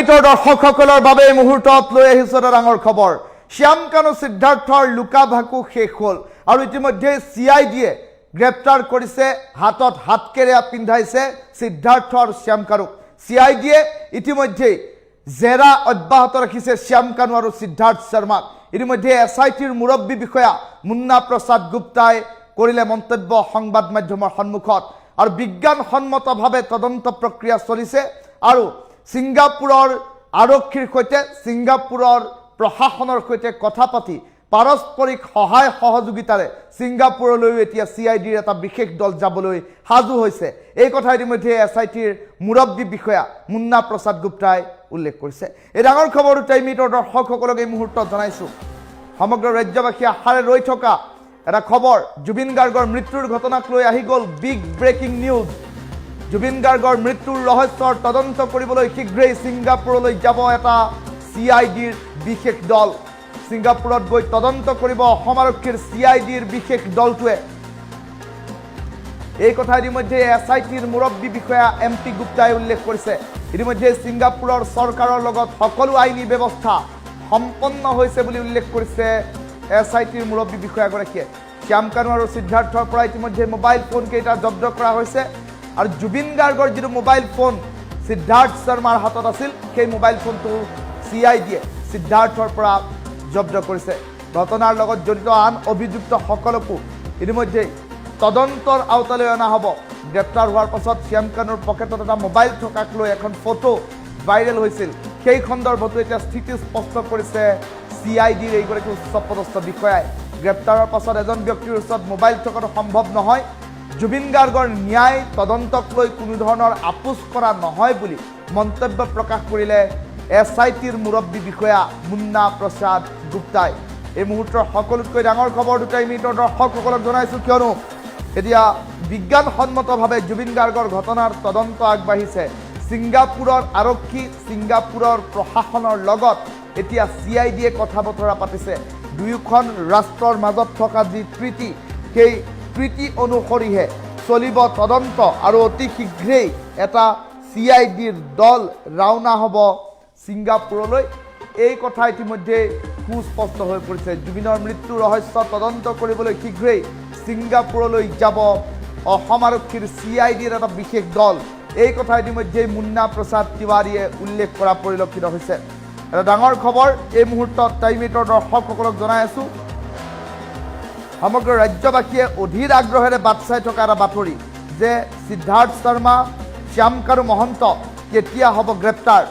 টাইমিটৰ দৰ্শকসকলৰ বাবে এই মুহূৰ্তত লৈ আহিছোঁ এটা ডাঙৰ খবৰ শ্যাম সিদ্ধাৰ্থৰ লুকা ভাকু শেষ হ'ল আৰু ইতিমধ্যে চি আই ডিয়ে গ্ৰেপ্তাৰ কৰিছে হাতত হাতকেৰেয়া পিন্ধাইছে সিদ্ধাৰ্থ আৰু শ্যাম চি আই ডিয়ে ইতিমধ্যে জেৰা অব্যাহত ৰাখিছে শ্যাম কানু আৰু সিদ্ধাৰ্থ শৰ্মাক ইতিমধ্যে এছ আই টিৰ মুৰব্বী বিষয়া মুন্না প্ৰসাদ গুপ্তাই কৰিলে মন্তব্য সংবাদ মাধ্যমৰ সন্মুখত আৰু বিজ্ঞানসন্মতভাৱে তদন্ত প্ৰক্ৰিয়া চলিছে আৰু ছিংগাপুৰৰ আৰক্ষীৰ সৈতে ছিংগাপুৰৰ প্ৰশাসনৰ সৈতে কথা পাতি পাৰস্পৰিক সহায় সহযোগিতাৰে ছিংগাপুৰলৈও এতিয়া চি আই ডিৰ এটা বিশেষ দল যাবলৈ সাজু হৈছে। এই কথা ইতিমধ্যে এছ আই টিৰ মুৰব্বী বিষয়া মুন্না প্ৰসাদ গুপ্তাই উল্লেখ কৰিছে। এই ডাঙৰ খবৰটো টাইমিটৰ দৰ্শকসকলক এই মুহূৰ্তত জনাইছোঁ। সমগ্ৰ ৰাজ্যবাসী আশাৰে ৰৈ থকা এটা খবৰ। জুবিন গাৰ্গৰ মৃত্যুৰ ঘটনাক লৈ আহি গ'ল বিগ ব্ৰেকিং নিউজ জুবিন গাৰ্গৰ মৃত্যুৰ ৰহস্যৰ তদন্ত কৰিবলৈ শীঘ্ৰেই ছিংগাপুৰলৈ যাব এটা চি আই ডিৰ বিশেষ দল। ছিংগাপুৰত গৈ তদন্ত কৰিব অসম আৰক্ষীৰ চি আই ডিৰ বিশেষ দলটোৱে। এই কথা ইতিমধ্যে এছ আই টিৰ মুৰব্বী বিষয়া এম পি গুপ্তাই উল্লেখ কৰিছে। ইতিমধ্যে ছিংগাপুৰৰ চৰকাৰৰ লগত সকলো আইনী ব্যৱস্থা সম্পন্ন হৈছে বুলি উল্লেখ কৰিছে এছ আই টিৰ মুৰব্বী বিষয়াগৰাকীয়ে। শ্যাম কানু আৰু সিদ্ধাৰ্থৰ পৰা ইতিমধ্যে মোবাইল ফোন কেইটা জব্দ কৰা হৈছে। আৰু জুবিন গাৰ্গৰ যিটো মোবাইল ফোন সিদ্ধাৰ্থ শৰ্মাৰ হাতত আছিল, সেই মোবাইল ফোনটো চি আই ডিয়ে সিদ্ধাৰ্থৰ পৰা জব্দ কৰিছে। ঘটনাৰ লগত জড়িত আন অভিযুক্তসকলকো ইতিমধ্যেই তদন্তৰ আওতালৈ অনা হ'ব। গ্ৰেপ্তাৰ হোৱাৰ পাছত শ্যাম কানুৰ পকেটত এটা মোবাইল থকাক লৈ এখন ফটো ভাইৰেল হৈছিল। সেই সন্দৰ্ভতো এতিয়া স্থিতি স্পষ্ট কৰিছে চি আই ডিৰ এইগৰাকী উচ্চপদস্থ বিষয়াই। গ্ৰেপ্তাৰৰ পাছত এজন ব্যক্তিৰ ওচৰত মোবাইল থকাটো সম্ভৱ নহয়। জুবিন গাৰ্গৰ ন্যায় তদন্তক কোনো ধৰণৰ আপোচ কৰা নহয় বুলি মন্তব্য প্ৰকাশ কৰিলে এছ আই টিৰ মুৰব্বী বিষয়া মুন্না প্ৰসাদ গুপ্তাই। এই মুহূৰ্তৰ সকলোতকৈ ডাঙৰ খবৰ দুটাই মিনিটৰ দৰ্শকসকলক জনাইছোঁ কিয়নো এতিয়া বিজ্ঞানসন্মতভাৱে জুবিন গাৰ্গৰ ঘটনাৰ তদন্ত আগবাঢ়িছে। ছিংগাপুৰৰ আৰক্ষী ছিংগাপুৰৰ প্ৰশাসনৰ লগত এতিয়া চি আই ডিয়ে কথা বতৰা পাতিছে। দুয়োখন ৰাষ্ট্ৰৰ মাজত থকা যি প্ৰীতি, সেই প্ৰীতি অনুসৰিহে চলিব তদন্ত আৰু অতি শীঘ্ৰেই এটা চি আই ডিৰ দল ৰাওনা হ'ব ছিংগাপুৰলৈ। এই কথা ইতিমধ্যে সুস্পষ্ট হৈ পৰিছে। জুবিনৰ মৃত্যু ৰহস্য তদন্ত কৰিবলৈ শীঘ্ৰেই ছিংগাপুৰলৈ যাব অসম আৰক্ষীৰ চি আই ডিৰ এটা বিশেষ দল। এই কথা ইতিমধ্যেই মুন্না প্ৰসাদ তিৱাৰীয়ে উল্লেখ কৰা পৰিলক্ষিত হৈছে। এটা ডাঙৰ খবৰ, এই মুহূৰ্তত টাইমিটৰ দৰ্শকসকলক জনাই আছোঁ। সমগ্ৰ ৰাজ্যবাসীয়ে অধীৰ আগ্ৰহেৰে বাট চাই থকা এটা বাতৰি যে সিদ্ধাৰ্থ শৰ্মা শ্যাম কানু মহন্ত কেতিয়া হ'ব গ্ৰেপ্তাৰ?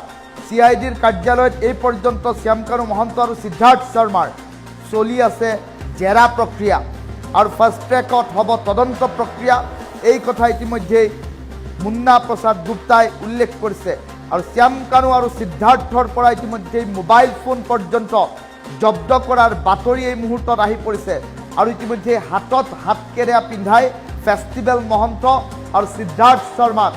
চি আই ডিৰ কাৰ্যালয়ত এই পৰ্যন্ত শ্যাম কানু মহন্ত আৰু সিদ্ধাৰ্থ শৰ্মাৰ চলি আছে জেৰা প্ৰক্ৰিয়া। আৰু ফাষ্ট ট্ৰেকত হ'ব তদন্ত প্ৰক্ৰিয়া। এই কথা ইতিমধ্যেই মুন্না প্ৰসাদ গুপ্তাই উল্লেখ কৰিছে। আৰু শ্যাম কানু আৰু সিদ্ধাৰ্থৰ পৰা ইতিমধ্যেই মোবাইল ফোন পৰ্যন্ত জব্দ কৰাৰ বাতৰি এই মুহূৰ্তত আহি পৰিছে। আৰু ইতিমধ্যে হাতত হাতকেৰেয়া পিন্ধাই ফেষ্টিভেল মহন্ত আৰু সিদ্ধাৰ্থ শৰ্মাক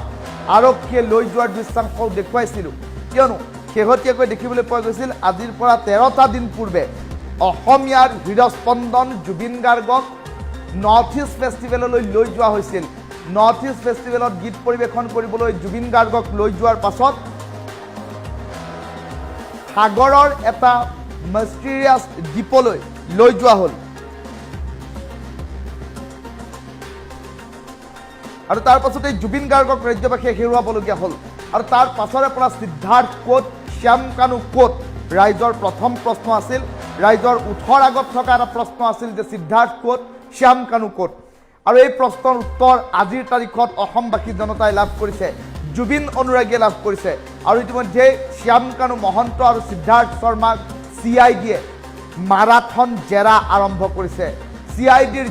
আৰক্ষীয়ে লৈ যোৱাৰ দৃশ্যাংশও দেখুৱাইছিলোঁ। কিয়নো শেহতীয়াকৈ দেখিবলৈ পোৱা গৈছিল, আজিৰ পৰা তেৰটা দিন পূৰ্বে অসমীয়াৰ হৃদস্পন্দন জুবিন গাৰ্গক নৰ্থ ইষ্ট ফেষ্টিভেললৈ লৈ যোৱা হৈছিল। নৰ্থ ইষ্ট ফেষ্টিভেলত গীত পৰিৱেশন কৰিবলৈ জুবিন গাৰ্গক লৈ যোৱাৰ পাছত সাগৰৰ এটা মিষ্টিৰিয়াছ দ্বীপলৈ লৈ যোৱা হ'ল। আৰু তাৰ পাছতে জুবিন গাৰ্গক ৰাজ্যবাসীয়ে হেৰুৱাবলগীয়া হ'ল। আৰু তাৰ পাছৰে পৰা সিদ্ধাৰ্থ ক'ত শ্যাম কানু ক'ত? ৰাইজৰ প্ৰথম প্ৰশ্ন আছিল, ৰাইজৰ ওঠৰ আগত থকা এটা প্ৰশ্ন আছিল যে সিদ্ধাৰ্থ ক'ত শ্যাম কানু ক'ত? আৰু এই প্ৰশ্নৰ উত্তৰ আজিৰ তাৰিখত অসমবাসী জনতাই লাভ কৰিছে, জুবিন অনুৰাগীয়ে লাভ কৰিছে। আৰু ইতিমধ্যে শ্যাম কানু মহন্ত আৰু সিদ্ধাৰ্থ শৰ্মাক চি আই ডিয়ে মাৰাথন জেৰা আৰম্ভ কৰিছে। চি আই ডিৰ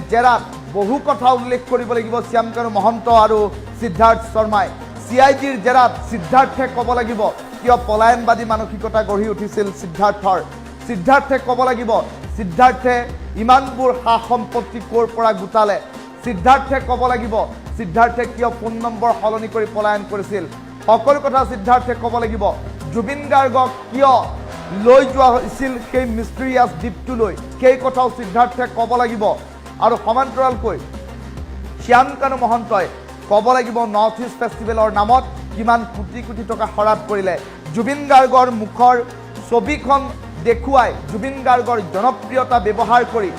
বহু কথা উল্লেখ কৰিব লাগিব শ্যাম কানু মহন্ত আৰু সিদ্ধাৰ্থ শৰ্মাই। চি আই ডিৰ জেৰাত সিদ্ধাৰ্থে ক'ব লাগিব কিয় পলায়নবাদী মানসিকতা গঢ়ি উঠিছিল সিদ্ধাৰ্থৰ। সিদ্ধাৰ্থে ক'ব লাগিব সিদ্ধাৰ্থে ইমানবোৰ সা সম্পত্তি ক'ৰ পৰা গোটালে? সিদ্ধাৰ্থে ক'ব লাগিব সিদ্ধাৰ্থে কিয় ফোন নম্বৰ সলনি কৰি পলায়ন কৰিছিল? সকলো কথা সিদ্ধাৰ্থে ক'ব লাগিব। জুবিন গাৰ্গক কিয় লৈ যোৱা হৈছিল সেই মিষ্ট্ৰিয়াছ দ্বীপটোলৈ সেই কথাও সিদ্ধাৰ্থে ক'ব লাগিব। আৰু সমান্তৰালকৈ শ্যাম কানু মহন্তই ক'ব লাগিব নৰ্থ ইষ্ট ফেষ্টিভেলৰ নামত। কিমান কোটি কোটি টকা খৰচ কৰিলে। জুবিন গাৰ্গৰ মুখৰ ছবিখন দেখুৱাই জুবিন গাৰ্গৰ জনপ্ৰিয়তা ব্যৱহাৰ কৰি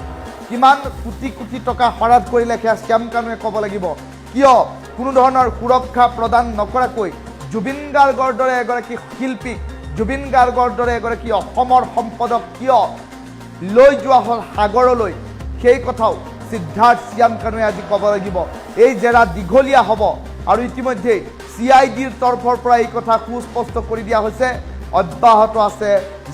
কিমান কোটি কোটি টকা খৰচ কৰিলে সেয়া শ্যাম কানুৱে ক'ব লাগিব। কিয়? কোনো ধৰণৰ সুৰক্ষা প্ৰদান নকৰাকৈ জুবিন গাৰ্গৰ দৰে এগৰাকী শিল্পীক, জুবিন গাৰ্গৰ দৰে এগৰাকী অসমৰ সম্পদক কিয় লৈ যোৱা হ'ল সাগৰলৈ? সেই কথাও সিদ্ধাৰ্থ শ্যাম কানুৱে আজি ক'ব লাগিব? এই জেৰা দীঘলীয়া হ'ব। আৰু ইতিমধ্যেই চি আই ডিৰ তৰফৰ পৰা এই কথা সুস্পষ্ট কৰি দিয়া হৈছে। অব্যাহত আছে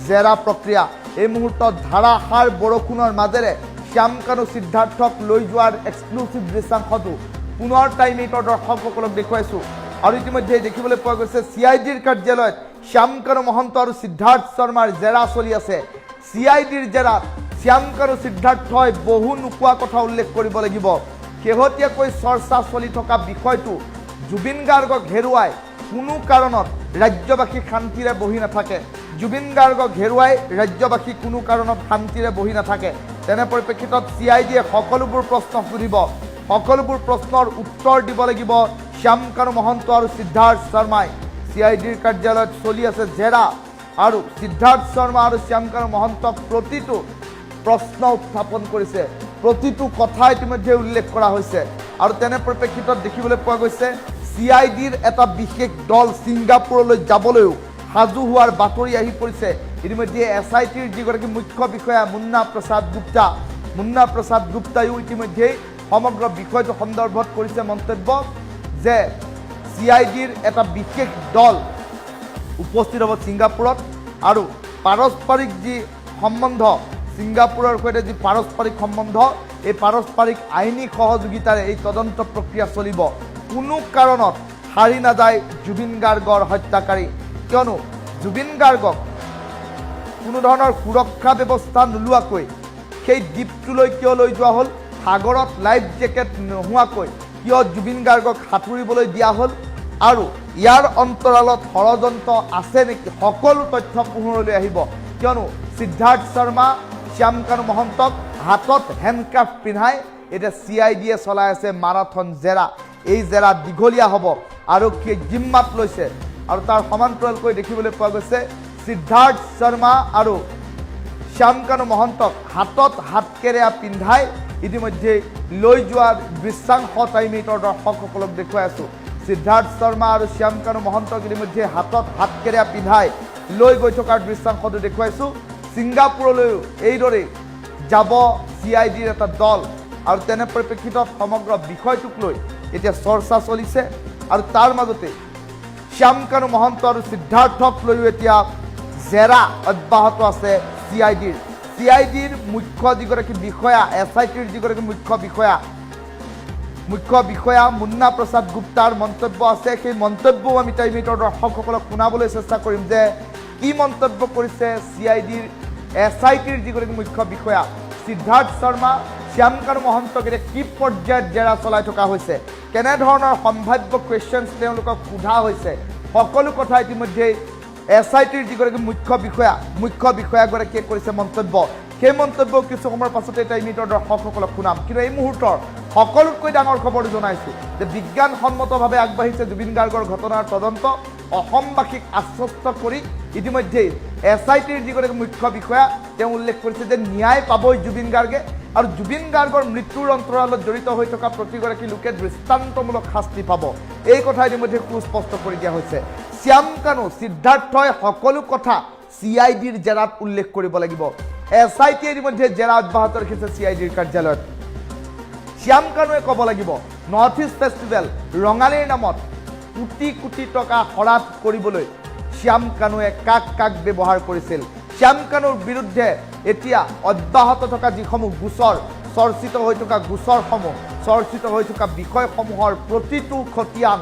জেৰা প্ৰক্ৰিয়া। এই মুহূৰ্তত ধাৰাসাৰ বৰষুণৰ মাজেৰে শ্যাম কানু সিদ্ধাৰ্থক লৈ যোৱাৰ এক্সক্লুচিভ দৃশ্যাংশটো পুনৰ টাইম এইটৰ দৰ্শকসকলক দেখুৱাইছোঁ। আৰু ইতিমধ্যে দেখিবলৈ পোৱা গৈছে চি আই ডিৰ কাৰ্যালয়ত শ্যাম কানু মহন্ত আৰু সিদ্ধাৰ্থ শৰ্মাৰ জেৰা চলি আছে। চি আই ডিৰ জেৰাত শ্যাম কানু সিদ্ধাৰ্থই বহু নোকোৱা কথা উল্লেখ কৰিব লাগিব। শেহতীয়াকৈ চৰ্চা চলি থকা বিষয়টো জুবিন গাৰ্গক হেৰুৱাই কোনো কাৰণত ৰাজ্যবাসী শান্তিৰে বহি নাথাকে। জুবিন গাৰ্গক হেৰুৱাই ৰাজ্যবাসী কোনো কাৰণত শান্তিৰে বহি নাথাকে। তেনে পৰিপ্ৰেক্ষিতত চি আই ডিয়ে সকলোবোৰ প্ৰশ্ন সুধিব। সকলোবোৰ প্ৰশ্নৰ উত্তৰ দিব লাগিব শ্যাম কানু মহন্ত আৰু সিদ্ধাৰ্থ শৰ্মাই। চি আই ডিৰ কাৰ্যালয়ত চলি আছে জেৰা। আৰু সিদ্ধাৰ্থ শৰ্মা আৰু শ্যাম কানু মহন্তক প্ৰতিটো প্ৰশ্ন উত্থাপন কৰিছে। প্ৰতিটো কথা ইতিমধ্যে উল্লেখ কৰা হৈছে। আৰু তেনে পৰিপ্ৰেক্ষিতত দেখিবলৈ পোৱা গৈছে, চি আই ডিৰ এটা বিশেষ দল ছিংগাপুৰলৈ যাবলৈও সাজু হোৱাৰ বাতৰি আহি পৰিছে। ইতিমধ্যে এছ আই টিৰ যিগৰাকী মুখ্য বিষয়া মুন্না প্ৰসাদ গুপ্তা, মুন্না প্ৰসাদ গুপ্তায়ো ইতিমধ্যেই সমগ্ৰ বিষয়টো সন্দৰ্ভত কৰিছে মন্তব্য যে চি আই ডিৰ এটা বিশেষ দল উপস্থিত হ'ব ছিংগাপুৰত আৰু পাৰস্পৰিক যি সম্বন্ধ ছিংগাপুৰৰ সৈতে যি পাৰস্পৰিক সম্বন্ধ, এই পাৰস্পৰিক আইনী সহযোগিতাৰে এই তদন্ত প্ৰক্ৰিয়া চলিব। কোনো কাৰণত সাৰি নাযায় জুবিন গাৰ্গৰ হত্যাকাৰী। কিয়নো জুবিন গাৰ্গক কোনো ধৰণৰ সুৰক্ষা ব্যৱস্থা নোলোৱাকৈ, সেই দ্বীপটোলৈ কিয় লৈ যোৱা হ'ল? সাগৰত লাইফ জেকেট নোহোৱাকৈ কিয় জুবিন গাৰ্গক সাঁতুৰিবলৈ দিয়া হ'ল? আৰু ইয়াৰ অন্তৰালত ষড়যন্ত্ৰ আছে নেকি? সকলো তথ্য পোহৰলৈ আহিব। কিয়নো সিদ্ধাৰ্থ শৰ্মা শ্যাম কানু মহন্তক, হাতত হেণ্ডকাফ পিন্ধাই, এতিয়া চি আই ডিয়ে চলাই আছে মাৰাথন জেৰা। এই জেৰা দীঘলীয়া হ'ব। আৰক্ষীয়ে জিম্মাত লৈছে। আৰু তাৰ সমান্তৰালকৈ দেখিবলৈ পোৱা গৈছে সিদ্ধাৰ্থ শৰ্মা আৰু শ্যামকানু মহন্তক হাতত হাতকেৰেয়া পিন্ধাই ইতিমধ্যে লৈ যোৱাৰ দৃশ্যাংশ টাইমিটৰ দৰ্শকসকলক দেখুৱাই আছোঁ। সিদ্ধাৰ্থ শৰ্মা আৰু শ্যামকানু মহন্তক ইতিমধ্যে হাতত হাতকেৰেয়া পিন্ধাই লৈ গৈ থকাৰ দৃশ্যাংশটো দেখুৱাইছোঁ। ছিংগাপুৰলৈও এইদৰেই যাব চি আই ডিৰ এটা দল। আৰু তেনে পৰিপ্ৰেক্ষিতত সমগ্ৰ বিষয়টোক লৈ এতিয়া চৰ্চা চলিছে। আৰু তাৰ মাজতে শ্যাম কানু মহন্ত আৰু সিদ্ধাৰ্থক লৈও এতিয়া জেৰা অব্যাহত আছে চি আই ডিৰ। চি আই ডিৰ মুখ্য যিগৰাকী বিষয়া, এছ আই টিৰ যিগৰাকী মুখ্য বিষয়া মুখ্য বিষয়া মুন্না প্ৰসাদ গুপ্তাৰ মন্তব্য আছে। সেই মন্তব্যও আমি টাইমিটৰ দৰ্শকসকলক শুনাবলৈ চেষ্টা কৰিম যে কি মন্তব্য কৰিছে চি আই ডিৰ এছ আই টিৰ যিগৰাকী মুখ্য বিষয়া সিদ্ধাৰ্থ শৰ্মা শ্যামকানু মহন্তক এতিয়া কি পৰ্যায়ত জেৰা চলাই থকা হৈছে, কেনেধৰণৰ সম্ভাৱ্য কুৱেশ্যনছ তেওঁলোকক সোধা হৈছে, সকলো কথা ইতিমধ্যে এছ আই টিৰ যিগৰাকী মুখ্য বিষয়া, মুখ্য বিষয়াগৰাকীয়ে কৰিছে মন্তব্য। সেই মন্তব্য কিছু সময়ৰ পাছতে এটা ইউনিটৰ দৰ্শকসকলক শুনাম। কিন্তু এই মুহূৰ্তৰ সকলোতকৈ ডাঙৰ খবৰটো জনাইছোঁ যে বিজ্ঞানসন্মতভাৱে আগবাঢ়িছে জুবিন গাৰ্গৰ ঘটনাৰ তদন্ত। অসমবাসীক আশ্বস্ত কৰি ইতিমধ্যেই এছ আই টিৰ যিগৰাকী মুখ্য বিষয়া তেওঁ উল্লেখ কৰিছে যে ন্যায় পাবই জুবিন গাৰ্গে আৰু জুবিন গাৰ্গৰ মৃত্যুৰ অন্তৰালত জড়িত হৈ থকা প্ৰতিগৰাকী লোকে দৃষ্টান্তমূলক শাস্তি পাব। এই কথা ইতিমধ্যে সুস্পষ্ট কৰি দিয়া হৈছে। শ্যাম কানু সিদ্ধাৰ্থই সকলো কথা চি আই ডিৰ জেৰাত উল্লেখ কৰিব লাগিব। এছ আই টিয়ে ইতিমধ্যে জেৰা অব্যাহত ৰাখিছে চি আই ডিৰ কাৰ্যালয়ত। শ্যাম কানুৱে ক'ব লাগিব, নৰ্থ ইষ্ট ফেষ্টিভেল ৰঙালীৰ নামত কোটি কোটি টকা শৰাধ কৰিবলৈ শ্যাম কানুৱে কাক কাক ব্যৱহাৰ কৰিছিল। শ্যাম কানুৰ বিৰুদ্ধে এতিয়া অব্যাহত থকা যিসমূহ গোচৰ, চৰ্চিত হৈ থকা গোচৰসমূহ, চৰ্চিত হৈ থকা বিষয়সমূহৰ প্ৰতিটো খতিয়ান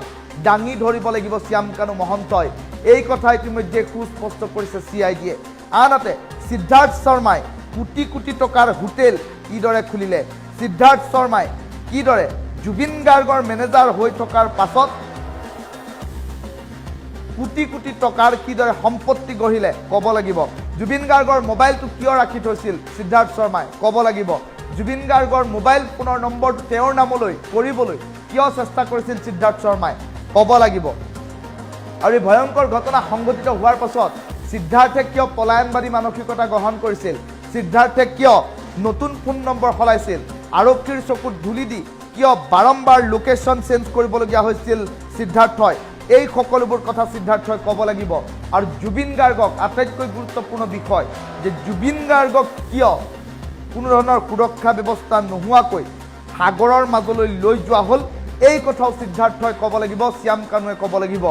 দাঙি ধৰিব লাগিব শ্যাম কানু মহন্তই। এই কথা ইতিমধ্যে সুস্পষ্ট কৰিছে চি আই ডিয়ে। আনহাতে, সিদ্ধাৰ্থ শৰ্মাই কোটি কোটি টকাৰ হোটেল কিদৰে খুলিলে? সিদ্ধাৰ্থ শৰ্মাই কিদৰে জুবিন গাৰ্গৰ মেনেজাৰ হৈ থকাৰ পাছত কোটি কোটি টকাৰ কিদৰে সম্পত্তি গঢ়িলে, ক'ব লাগিব। জুবিন গাৰ্গৰ মোবাইলটো কিয় ৰাখি থৈছিল, সিদ্ধাৰ্থ শৰ্মাই, ক'ব লাগিব। জুবিন গাৰ্গৰ মোবাইল ফোনৰ নম্বৰটো তেওঁৰ নামলৈ কৰিবলৈ কিয় চেষ্টা কৰিছিল সিদ্ধাৰ্থ শৰ্মাই, ক'ব লাগিব। আৰু এই ভয়ংকৰ ঘটনা সংঘটিত হোৱাৰ পাছত, সিদ্ধাৰ্থে কিয় পলায়নবাদী মানসিকতা গ্ৰহণ কৰিছিল, সিদ্ধাৰ্থে কিয় নতুন ফোন নম্বৰ সলাইছিল, আৰক্ষীৰ চকুত ধূলি দি কিয় বাৰম্বাৰ লোকেশ্যন চেঞ্জ কৰিবলগীয়া হৈছিল সিদ্ধাৰ্থই এই সকলোবোৰ কথা সিদ্ধাৰ্থই ক'ব লাগিব। আৰু জুবিন গাৰ্গক আটাইতকৈ গুৰুত্বপূৰ্ণ বিষয় যে জুবিন গাৰ্গক কিয় কোনো ধৰণৰ সুৰক্ষা ব্যৱস্থা নোহোৱাকৈ সাগৰৰ মাজলৈ লৈ যোৱা হ'ল, এই কথাও সিদ্ধাৰ্থই ক'ব লাগিব, শ্যাম কানুৱে ক'ব লাগিব।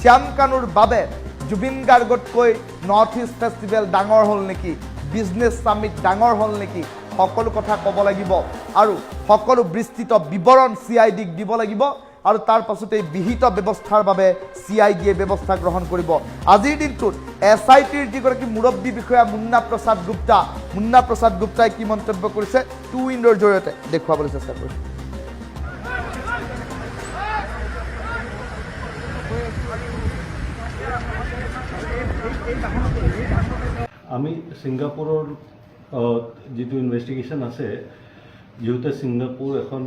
শ্যাম কানুৰ বাবে জুবিন গাৰ্গতকৈ নৰ্থ ইষ্ট ফেষ্টিভেল ডাঙৰ হ'ল নেকি? বিজনেছ চামিট ডাঙৰ হ'ল নেকি? সকলো কথা ক'ব লাগিব। আৰু সকলো বিস্তৃত বিৱৰণ চি আই ডিক দিব লাগিব। আৰু তাৰ পাছতে বিহিত ব্যৱস্থাৰ বাবে চি আই ডিয়ে ব্যৱস্থা গ্ৰহণ কৰিব। আজিৰ দিনটোত এছ আই টিৰ যিগৰাকী মুৰব্বী বিষয়া মুন্না প্ৰসাদ গুপ্তা, মুন্না প্ৰসাদ গুপ্তাই কি মন্তব্য কৰিছে টু উইণ্ডৰ জৰিয়তে দেখুৱাবলৈ চেষ্টা কৰিছোঁ। আমি ছিংগাপুৰৰ যিটো ইনভেষ্টিগেশ্যন আছে যিহেতু ছিংগাপুৰ এখন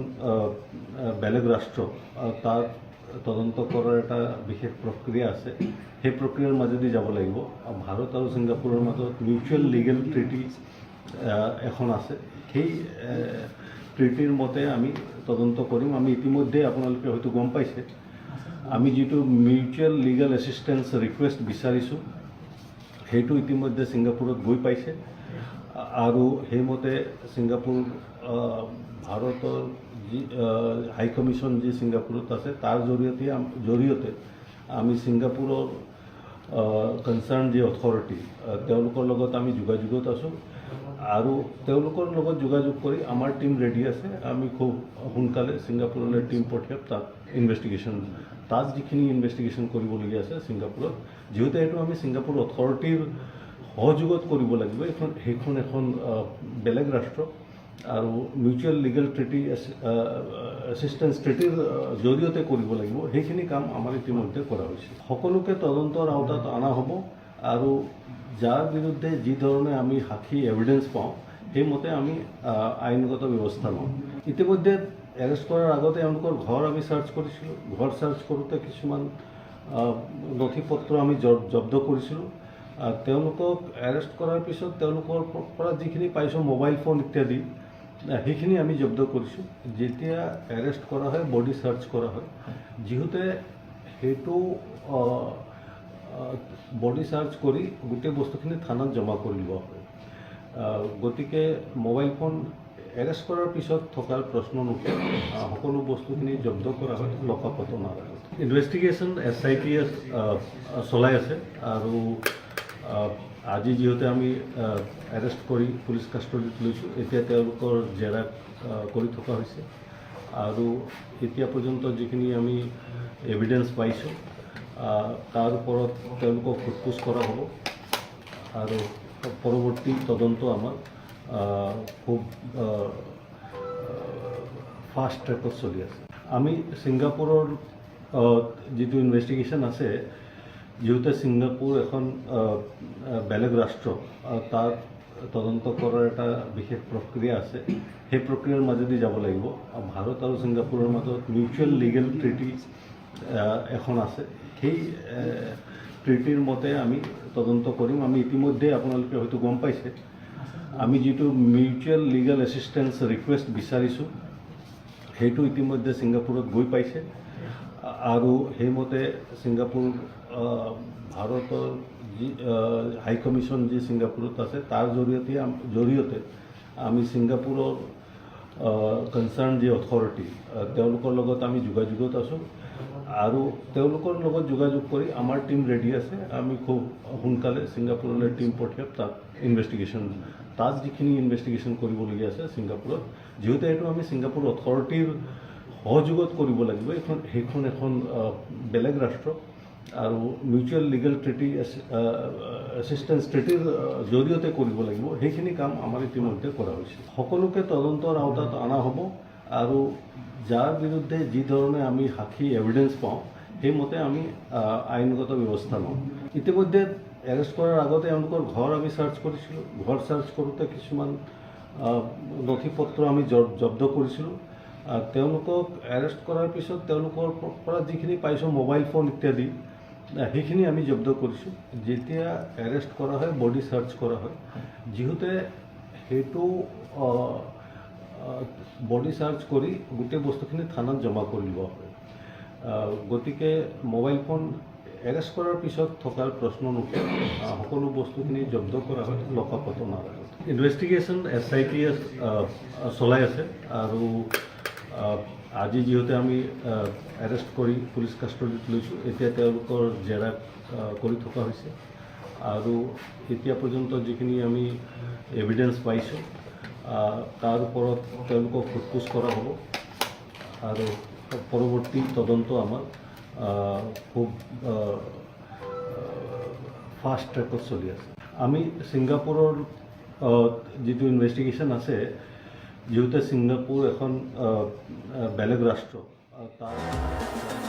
বেলেগ আহ, তাত তদন্ত কৰাৰ এটা বিশেষ প্ৰক্ৰিয়া আছে। সেই প্ৰক্ৰিয়াৰ মাজেদি যাব লাগিব। ভাৰত আৰু ছিংগাপুৰৰ মাজত মিউচুৱেল লিগেল ট্ৰিটি এখন আছে। সেই ট্ৰিটিৰ মতে আমি তদন্ত কৰিম। আমি ইতিমধ্যে আপোনালোকে হয়তো গম পাইছে। আমি যিটো মিউচুৱেল লিগেল এছিষ্টেঞ্চ ৰিকুৱেষ্ট বিচাৰিছোঁ সেইটো ইতিমধ্যে ছিংগাপুৰত গৈ পাইছে। আৰু সেইমতে ছিংগাপুৰ ভাৰতৰ যি হাই কমিশ্যন যি ছিংগাপুৰত আছে, তাৰ জৰিয়তে জৰিয়তে আমি ছিংগাপুৰৰ কনচাৰ্ণ যি অথৰিটি তেওঁলোকৰ লগত আমি যোগাযোগত আছোঁ। আৰু তেওঁলোকৰ লগত যোগাযোগ কৰি আমাৰ টীম ৰেডি আছে। আমি খুব সোনকালে ছিংগাপুৰলৈ টীম পঠিয়াম, তাত ইনভেষ্টিগেশ্যন তাত যিখিনি ইনভেষ্টিগেশ্যন কৰিবলগীয়া আছে ছিংগাপুৰত যিহেতু এইটো আমি ছিংগাপুৰ অথৰিটিৰ সহযোগত কৰিব লাগিব। এইখন, সেইখন এখন বেলেগ ৰাষ্ট্ৰ। আৰু মিউচুৱেল লিগেল ট্ৰিটি এছিষ্টেঞ্চ ট্ৰিটিৰ জৰিয়তে কৰিব লাগিব। সেইখিনি কাম আমাৰ ইতিমধ্যে কৰা হৈছে। সকলোকে তদন্তৰ আওতাত অনা হ'ব আৰু যাৰ বিৰুদ্ধে যি ধৰণে আমি সাক্ষী এভিডেঞ্চ পাওঁ, সেইমতে আমি আইনগত ব্যৱস্থা ল'ম ইতিমধ্যে এৰেষ্ট কৰাৰ আগতে এওঁলোকৰ ঘৰ আমি চাৰ্চ কৰিছিলোঁ। ঘৰ চাৰ্চ কৰোঁতে কিছুমান নথি পত্ৰ আমি জব্দ কৰিছিলোঁ। তেওঁলোকক এৰেষ্ট কৰাৰ পিছত তেওঁলোকৰ পৰা যিখিনি পাইছোঁ মোবাইল ফোন ইত্যাদি সেইখিনি আমি জব্দ কৰিছোঁ। যেতিয়া এৰেষ্ট কৰা হয় বডি চাৰ্চ কৰা হয়, যিহেতু সেইটো বডি চাৰ্চ কৰি গোটেই বস্তুখিনি থানাত জমা কৰি লোৱা হয়। গতিকে মোবাইল ফোন এৰেষ্ট কৰাৰ পিছত থকাৰ প্ৰশ্ন নুঠে। সকলো বস্তুখিনি জব্দ কৰা হয় লকাপত নাৰাখে investigation S I T S চলাই আছে। আৰু আজি যিহেতু আমি এৰেষ্ট কৰি পুলিচ কাষ্টডিত লৈছোঁ এতিয়া তেওঁলোকৰ আহ, কৰি থকা হৈছে। আৰু এতিয়া পৰ্যন্ত যিখিনি আমি এভিডেঞ্চ পাইছোঁ তাৰ ওপৰত তেওঁলোকক সোধপোছ কৰা হ'ব। আৰু পৰৱৰ্তী তদন্ত আমাৰ খুব ফাষ্ট ট্ৰেকত চলি আছে। আমি ছিংগাপুৰৰ যিটো ইনভেষ্টিগেশ্যন আছে যিহেতু ছিংগাপুৰ এখন বেলেগ ৰাষ্ট্ৰ তাত তদন্ত কৰাৰ এটা বিশেষ প্ৰক্ৰিয়া আছে। সেই প্ৰক্ৰিয়াৰ মাজেদি যাব লাগিব। ভাৰত আৰু ছিংগাপুৰৰ মাজত মিউচুৱেল লিগেল ট্ৰিটি এখন আছে। সেই ট্ৰিটিৰ মতে আমি তদন্ত কৰিম। আমি ইতিমধ্যে আপোনালোকে হয়তো গম পাইছে। আমি যিটো মিউচুৱেল লিগেল এছিষ্টেঞ্চ ৰিকুৱেষ্ট বিচাৰিছোঁ, সেইটো ইতিমধ্যে ছিংগাপুৰত গৈ পাইছে। আৰু সেইমতে ছিংগাপুৰ ভাৰতৰ যি হাই কমিশ্যন যি ছিংগাপুৰত আছে তাৰ জৰিয়তে জৰিয়তে আমি ছিংগাপুৰৰ কনচাৰ্ণ যি অথৰিটি তেওঁলোকৰ লগত আমি যোগাযোগত আছোঁ। আৰু তেওঁলোকৰ লগত যোগাযোগ কৰি আমাৰ টীম ৰেডি আছে। আমি খুব সোনকালে ছিংগাপুৰলৈ টীম পঠিয়াম, তাত ইনভেষ্টিগেশ্যন তাত যিখিনি ইনভেষ্টিগেশ্যন কৰিবলগীয়া আছে ছিংগাপুৰত যিহেতু এইটো আমি ছিংগাপুৰ অথৰিটিৰ সহযোগত কৰিব লাগিব। এইখন সেইখন এখন বেলেগ ৰাষ্ট্ৰ আৰু মিউচুৱেল লিগেল এছিষ্টেঞ্চ ট্ৰিটিৰ আহ, জৰিয়তে কৰিব লাগিব। সেইখিনি কাম আমাৰ ইতিমধ্যে কৰা হৈছে। সকলোকে তদন্তৰ আওতাত অনা হ'ব আৰু যাৰ বিৰুদ্ধে যি ধৰণে আমি সাক্ষী এভিডেঞ্চ পাওঁ সেইমতে আমি আইনগত ব্যৱস্থা ল'ম ইতিমধ্যে এৰেষ্ট কৰাৰ আগতে এওঁলোকৰ ঘৰ আমি চাৰ্চ কৰিছিলোঁ। ঘৰ চাৰ্চ কৰোঁতে কিছুমান নথি পত্ৰ আমি জব্দ কৰিছিলোঁ। তেওঁলোকক এৰেষ্ট কৰাৰ পিছত তেওঁলোকৰ পৰা যিখিনি পাইছোঁ মোবাইল ফোন ইত্যাদি সেইখিনি আমি জব্দ কৰিছোঁ। যেতিয়া এৰেষ্ট কৰা হয় বডি চাৰ্চ কৰা হয়, যিহেতু সেইটো বডি চাৰ্চ কৰি গোটেই বস্তুখিনি থানাত জমা কৰি লোৱা হয়। গতিকে মোবাইল ফোন এৰেষ্ট কৰাৰ পিছত থকাৰ প্ৰশ্ন নুঠে। সকলো বস্তুখিনি জব্দ কৰা হয় লকাপতো ইনভেষ্টিগেশ্যন এছ আই টি চলাই আছে। আৰু আজি যিহেতু আমি এৰেষ্ট কৰি পুলিচ কাষ্টডিত লৈছোঁ এতিয়া তেওঁলোকৰ আহ, কৰি থকা হৈছে। আৰু এতিয়া পৰ্যন্ত যিখিনি আমি এভিডেঞ্চ পাইছোঁ তাৰ ওপৰত তেওঁলোকক সোধপোছ কৰা হ'ব। আৰু পৰৱৰ্তী তদন্ত আমাৰ খুব ফাষ্ট ট্ৰেকত চলি আছে। আমি ছিংগাপুৰৰ যিটো ইনভেষ্টিগেশ্যন আছে যিহেতু ছিংগাপুৰ এখন বেলেগ ৰাষ্ট্ৰ তার